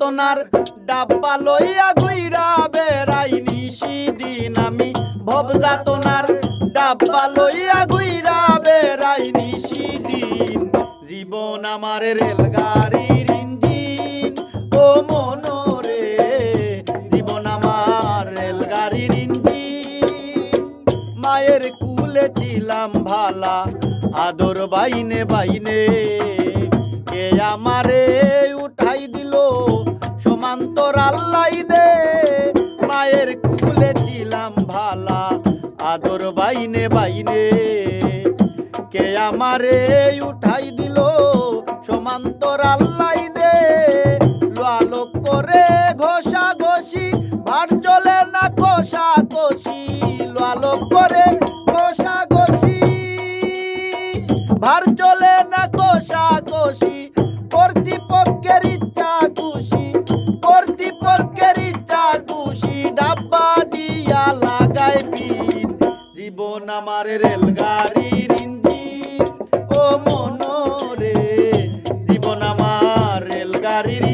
তোনার ডাব্বা লইয়া গুইরা বেড়াই নিশি দিন আমি। ভব যাতনার ডাব্বা লইয়া গুইরা বেড়াই নিশি দিন জীবন আমার রেলগাড়ির ইঞ্জিন। ও মনোরে, জীবন আমার রেলগাড়ির ইঞ্জিন। মায়ের কুলে ছিলাম ভালা, আদর বাইনে বাইনে। কে আমারে সমান্তর আল্লাইনে মায়ের কুলে ছিলাম ভালা, আদর বাইনে বাইনে। কে আমারে উঠাই দিল, সমান্তর আল্লাইনে আলোক করে ঘষা ঘষি, ভার চলে না কষা কষি। আলোক করে ঘষা ঘষি, ভার চলে না আমার রেলগাড়ির ইঞ্জিন। ও মনোরে জীবন আমার রেলগাড়ির